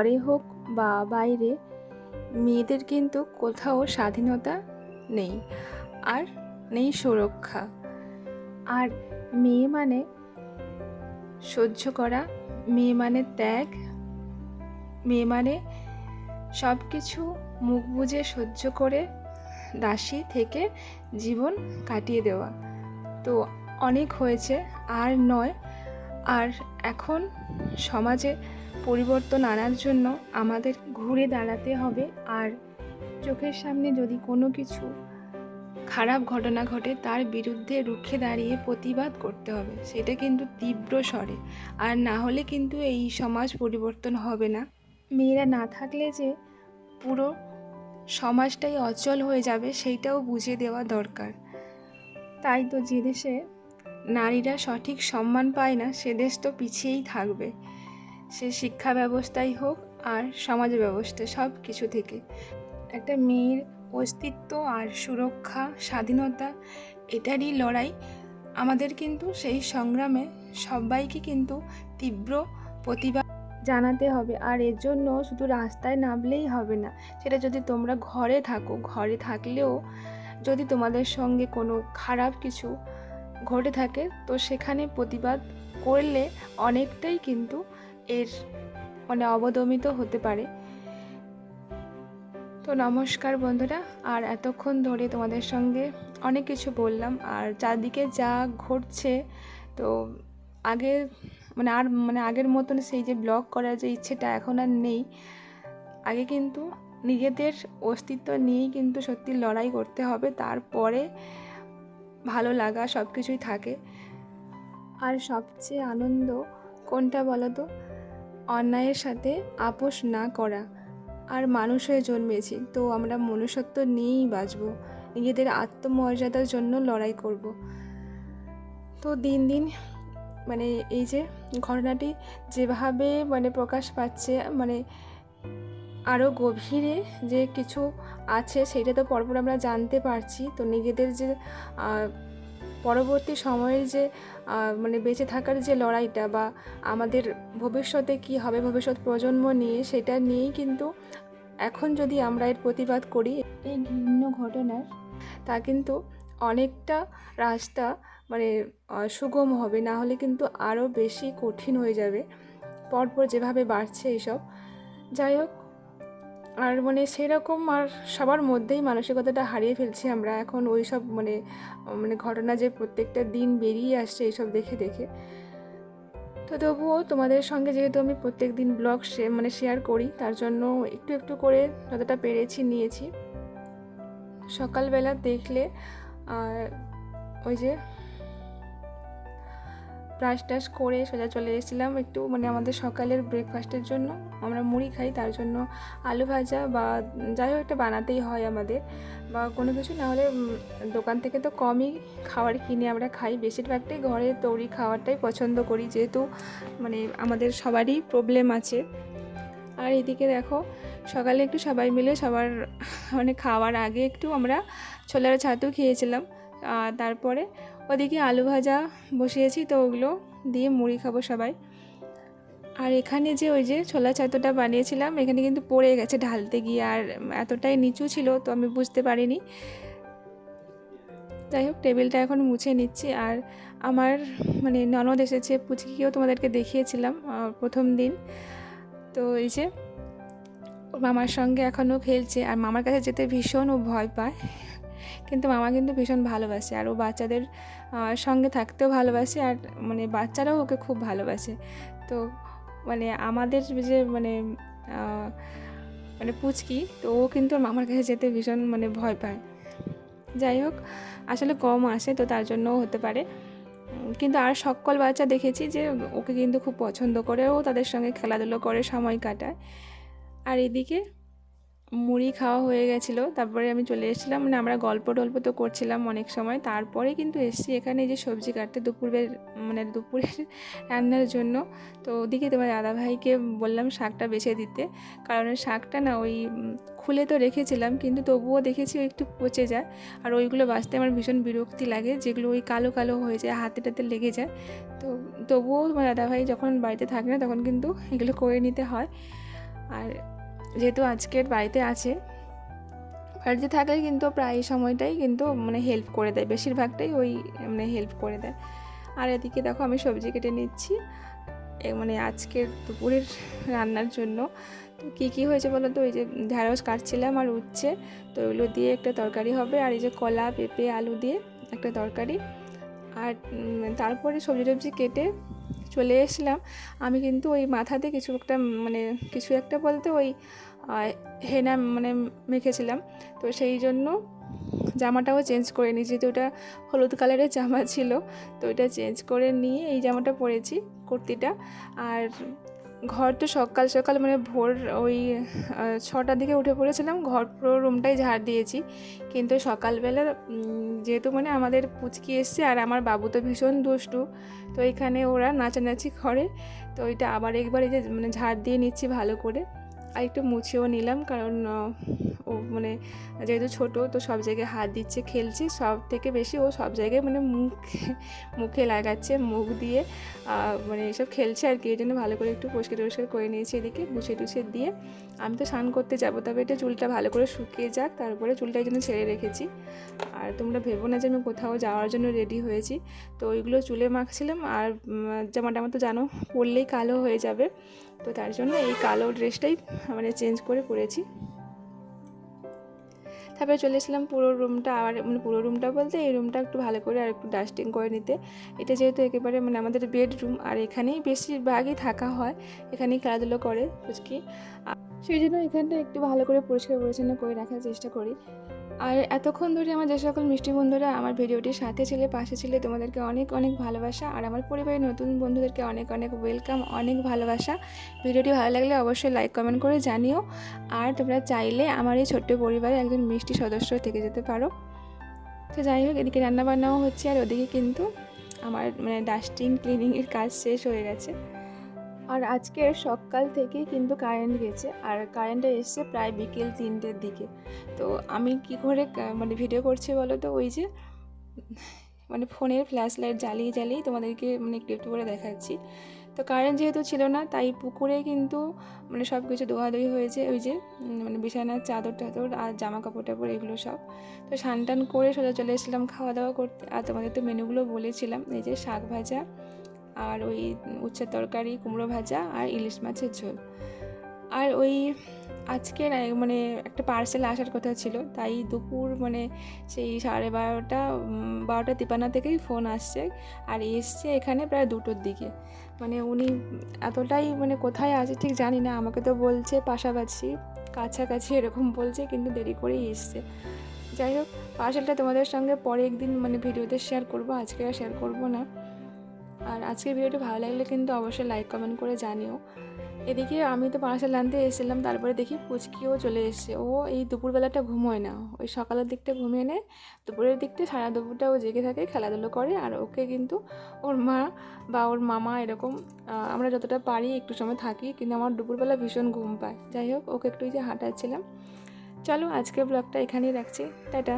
ঘরে হোক বা বাইরে, মেয়েদের কিন্তু কোথাও স্বাধীনতা নেই আর নেই সুরক্ষা। আর মেয়ে মানে সহ্য করা, মেয়ে মানে ত্যাগ, মেয়ে মানে সব কিছু মুখ বুজে সহ্য করে দাসী থেকে জীবন কাটিয়ে দেওয়া। তো অনেক হয়েছে, আর নয়, আর এখন সমাজে পরিবর্তন আনার জন্য আমাদের ঘুরে দাঁড়াতে হবে। আর চোখের সামনে যদি কোনো কিছু খারাপ ঘটনা ঘটে, তার বিরুদ্ধে রুখে দাঁড়িয়ে প্রতিবাদ করতে হবে। সেটা কিন্তু তীব্র স্বরে। আর না হলে কিন্তু এই সমাজ পরিবর্তন হবে না। মেয়েরা না থাকলে যে পুরো সমাজটাই অচল হয়ে যাবে, সেইটাও বুঝে দেওয়া দরকার। তাই তো যে দেশে নারীরা সঠিক সম্মান পায় না, সে দেশ তো পিছিয়েই থাকবে। সে শিক্ষা ব্যবস্থাই হোক আর সমাজ ব্যবস্থা সব কিছু থেকে। একটা মেয়ের অস্তিত্ব আর সুরক্ষা, স্বাধীনতা, এটারই লড়াই আমাদের কিন্তু সেই সংগ্রামে সবাইকে কিন্তু তীব্র প্রতিবাদ জানাতে হবে। আর এর জন্য শুধু রাস্তায় নামলেই হবে না, সেটা যদি তোমরা ঘরে থাকো, ঘরে থাকলেও যদি তোমাদের সঙ্গে কোনো খারাপ কিছু ঘটে থাকে, তো সেখানে প্রতিবাদ করলে অনেকটাই কিন্তু এর মানে অবদমিত হতে পারে। তো নমস্কার বন্ধুরা, আর এতক্ষণ ধরে তোমাদের সঙ্গে অনেক কিছু বললাম, আর চারদিকে যা ঘটছে, তো আগে মানে আর মানে আগের মতন সেই যে ব্লগ করার যে ইচ্ছেটা এখন আর নেই। আগে কিন্তু নিজেদের অস্তিত্ব নিয়েই কিন্তু সত্যি লড়াই করতে হবে, তারপরে ভালো লাগা সব কিছুই থাকে। আর সবচেয়ে আনন্দ কোনটা বলো তো? অন্যায়ের সাথে আপোষ না করা। আর মানুষ হয়ে জন্মেছি, তো আমরা মনুষ্যত্ব নিয়েই বাঁচব। নিজেদের আত্মমর্যাদার জন্য লড়াই করব। তো দিন দিন মানে এই যে ঘটনাটি যেভাবে মানে প্রকাশ পাচ্ছে মানে আরও গভীরে যে কিছু আছে, সেটা তো পরপর আমরা জানতে পারছি। তো নিজেদের যে পরবর্তী সময়ের যে মানে বেঁচে থাকার যে লড়াইটা বা আমাদের ভবিষ্যতে কি হবে, ভবিষ্যৎ প্রজন্ম নিয়ে সেটা নিয়েই কিন্তু এখন যদি আমরা এর প্রতিবাদ করি, এই ঘৃণ্য ঘটনার, তা কিন্তু অনেকটা রাস্তা মানে সুগম হবে। না হলে কিন্তু আরও বেশি কঠিন হয়ে যাবে। পরপর যেভাবে বাড়ছে এইসব যাই হোক আর মানে সেরকম আর সবার মধ্যেই মানসিকতাটা হারিয়ে ফেলছি আমরা। এখন ওই সব মানে মানে ঘটনা যে প্রত্যেকটা দিন বেরিয়ে আসছে এইসব দেখে দেখে। তো তবুও তোমাদের সঙ্গে যেহেতু আমি প্রত্যেক দিন ব্লগ মানে শেয়ার করি, তার জন্য একটু একটু করে যতটা পেরেছি নিয়েছি। সকালবেলা দেখলে, আর ওই যে ব্রাশ টাশ করে সোজা চলে এসেছিলাম একটু মানে আমাদের সকালের ব্রেকফাস্টের জন্য। আমরা মুড়ি খাই তার জন্য আলু ভাজা বা যাই হোক একটা বানাতেই হয় আমাদের বা কোনো কিছু না হলে দোকান থেকে তো কমই খাবার কিনে আমরা খাই। বেশিরভাগটাই ঘরে তৈরি খাওয়ারটাই পছন্দ করি যেহেতু মানে আমাদের সবারই প্রবলেম আছে। আর এদিকে দেখো সকালে একটু সবাই মিলে সবার মানে খাওয়ার আগে একটু আমরা ছোলার ছাতু খেয়েছিলাম। আর তারপরে ওদিকে আলু ভাজা বসিয়েছি তো ওগুলো দিয়ে মুড়ি খাব সবাই। আর এখানে যে ওই যে ছোলা ছাতুটা বানিয়েছিলাম, এখানে কিন্তু পড়ে গেছে ঢালতে গিয়ে আর এতটাই নিচু ছিল তো আমি বুঝতে পারিনি। যাই হোক, টেবিলটা এখন মুছে নিচ্ছি। আর আমার মানে ননদ এসেছে, পুচকিকেও তোমাদেরকে দেখিয়েছিলাম প্রথম দিন। তো এই যে মামার সঙ্গে এখনও খেলছে। আর মামার কাছে যেতে ভীষণ ও ভয় পায়। কিন্তু মামা কিন্তু ভীষণ ভালোবাসে আর ও বাচ্চাদের সঙ্গে থাকতেও ভালোবাসে আর মানে বাচ্চারাও ওকে খুব ভালোবাসে। তো মানে আমাদের যে মানে মানে পুচকি, তো ও কিন্তু মামার কাছে যেতে ভীষণ মানে ভয় পায়। যাই হোক, আসলে কম আসে তো তার জন্যও হতে পারে। কিন্তু আর সকল বাচ্চা দেখেছি যে ওকে কিন্তু খুব পছন্দ করে ও তাদের সঙ্গে খেলাধুলো করে সময় কাটায়। আর এদিকে মুড়ি খাওয়া হয়ে গেছিল, তারপরে আমি চলে এসেছিলাম মানে আমরা গল্প টল্প তো করছিলাম অনেক সময়। তারপরে কিন্তু এসেছি এখানে যে সবজি কাটতে দুপুরের মানে দুপুরের রান্নার জন্য। তো ওদিকে তোমার দাদাভাইকে বললাম শাকটা বেছে দিতে, কারণ শাকটা না ওই খুলে তো রেখেছিলাম, কিন্তু তবুও দেখেছি একটু পচে যায়। আর ওইগুলো বাঁচতে আমার ভীষণ বিরক্তি লাগে, যেগুলো ওই কালো কালো হয়ে যায়, হাতে টাতে লেগে যায়। তো তবুও তোমার দাদাভাই যখন বাড়িতে থাকে না, তখন কিন্তু এগুলো করে নিতে হয়। আর যেহেতু আজকের বাড়িতে আছে, বাড়িতে থাকলে কিন্তু প্রায় সময়টাই কিন্তু মানে হেল্প করে দেয়। বেশিরভাগটাই ওই মানে হেল্প করে দেয়। আর এদিকে দেখো আমি সবজি কেটে নিচ্ছি। মানে আজকের দুপুরের রান্নার জন্য। তো কী কী হয়েছে বলো তো? ওই যে ঢ্যাঁড়স কাটছিলাম আর উচ্ছে। তো ওইগুলো দিয়ে একটা তরকারি হবে। আর এই যে কলা, পেঁপে, আলু দিয়ে একটা তরকারি। আর তারপরে সবজি টবজি কেটে চলে এসলাম আমি কিন্তু ওই মাথাতে কিছু একটা মানে কিছু একটা বলতে ওই হেনা মানে মেখেছিলাম। তো সেই জন্য জামাটাও চেঞ্জ করে নিই যেহেতু ওটা হলুদ কালারের জামা ছিল, তো ওইটা চেঞ্জ করে নিয়ে এই জামাটা পরেছি, কুর্তিটা। আর ঘর তো সকাল সকাল মানে ভোর ওই ছটার দিকে উঠে পড়েছিলাম। ঘর পুরো রুমটাই ঝাড় দিয়েছি। কিন্তু সকালবেলা যেহেতু মানে আমাদের পুচকি এসছে আর আমার বাবু তো ভীষণ দুষ্টু, তো এখানে ওরা নাচানাচি করে। তো ওইটা আবার একবার এই যে মানে ঝাড় দিয়ে নিচ্ছি ভালো করে। আর একটু মুছেও নিলাম কারণ ও মানে যেহেতু ছোট তো সব জায়গায় হাত দিচ্ছে, খেলছে, সব থেকে বেশি ও সব জায়গায় মানে মুখ, মুখে লাগাচ্ছে, মুখ দিয়ে মানে এসব খেলছে আর কি। এই জন্য ভালো করে একটু পরিষ্কার টরিষ্কার করে নিয়েছি এদিকে গুছিয়ে টুছিয়ে দিয়ে। আমি তো স্নান করতে যাব, তবে এটা চুলটা ভালো করে শুকিয়ে যাক, তারপরে চুলটা এই জন্য ছেড়ে রেখেছি। আর তোমরা ভেবো না যে আমি কোথাও যাওয়ার জন্য রেডি হয়েছি। তো ওইগুলো চুলে মাখছিলাম আর জামাটা আমার তো জানো পরলেই কালো হয়ে যাবে। তো তার জন্য এই কালো ড্রেসটাই মানে চেঞ্জ করে পরেছি। তারপরে চলে এসলাম পুরো রুমটা আবার মানে পুরো রুমটা বলতে এই রুমটা একটু ভালো করে আর একটু ডাস্টিং করে নিতে। এটা যেহেতু একেবারে মানে আমাদের বেডরুম আর এখানেই বেশিরভাগই থাকা হয়, এখানেই খেলাধুলো করে ফুচকি সেই জন্য এখানটা একটু ভালো করে পরিষ্কার পরিচ্ছন্ন করে রাখার চেষ্টা করি। আর এতক্ষণ ধরে আমার যে সকল মিষ্টি বন্ধুরা আমার ভিডিওটির সাথে ছিলে, পাশে ছিলে, তোমাদেরকে অনেক অনেক ভালোবাসা আর আমার পরিবারের নতুন বন্ধুদেরকে অনেক অনেক ওয়েলকাম অনেক ভালোবাসা। ভিডিওটি ভালো লাগলে অবশ্যই লাইক কমেন্ট করে জানিও। আর তোমরা চাইলে আমার এই ছোট্ট পরিবারে একজন মিষ্টি সদস্য থেকে যেতে পারো। তো যাই হোক, এদিকে রান্নাবান্নাও হচ্ছে আর ওদিকে কিন্তু আমার মানে ডাস্টিং ক্লিনিংয়ের কাজ শেষ হয়ে গেছে। আর আজকে সকাল থেকেই কিন্তু কারেন্ট গেছে, আর কারেন্টটা এসছে প্রায় বিকেল তিনটের দিকে। তো আমি কি করে মানে ভিডিও করছি বলো তো? ওই যে মানে ফোনের ফ্ল্যাশ লাইট জ্বালিয়ে জ্বালিয়ে তোমাদেরকে মানে একটু একটু করে দেখাচ্ছি। তো কারেন্ট যেহেতু ছিল না, তাই পুকুরে কিন্তু মানে সব কিছু ধোয়াধুয়ি হয়েছে। ওই যে মানে বিছানার চাদর টাদর আর জামা কাপড় টাপড় এগুলো সব। তো স্নান টান করে সোজা চলে এসেছিলাম খাওয়া দাওয়া করতে। আর তোমাদের তো মেনুগুলো বলেছিলাম, এই যে শাক ভাজা আর ওই উচ্ছের তরকারি, কুমড়ো ভাজা আর ইলিশ মাছের ঝোল। আর ওই আজকে মানে একটা পার্সেল আসার কথা ছিল, তাই দুপুর মানে সেই সাড়ে বারোটা বারোটা তিপান্ন থেকেই ফোন আসছে আর এসছে এখানে প্রায় দুটোর দিকে। মানে উনি এতটাই মানে কোথায় আছে ঠিক জানি না, আমাকে তো বলছে পাশাপাশি, কাছাকাছি এরকম বলছে, কিন্তু দেরি করেই এসছে। যাই হোক, পার্সেলটা তোমাদের সঙ্গে পরে একদিন মানে ভিডিওতে শেয়ার করব, আজকে আর শেয়ার করব না। আর আজকের ভিডিওটি ভালো লাগলে কিন্তু অবশ্যই লাইক কমেন্ট করে জানিও। এদিকে আমি তো পার্সেল আনতে এসেছিলাম, তারপরে দেখি পুচকিও চলে এসেছে। ও এই দুপুরবেলাটা ঘুমোয় না। ওই সকালের দিকটা ঘুমিয়ে নেয়, দুপুরের দিকটা সারা দুপুরটা ও জেগে থাকে, খেলাধুলো করে। আর ওকে কিন্তু ওর মা বা ওর মামা এরকম আমরা যতটা পারি একটু সময় থাকি, কিন্তু আমার দুপুরবেলা ভীষণ ঘুম পায়। যাই হোক, ওকে একটু যে হাঁটাচ্ছিলাম। চলো আজকের ব্লগটা এখানেই রাখছি। টাটা।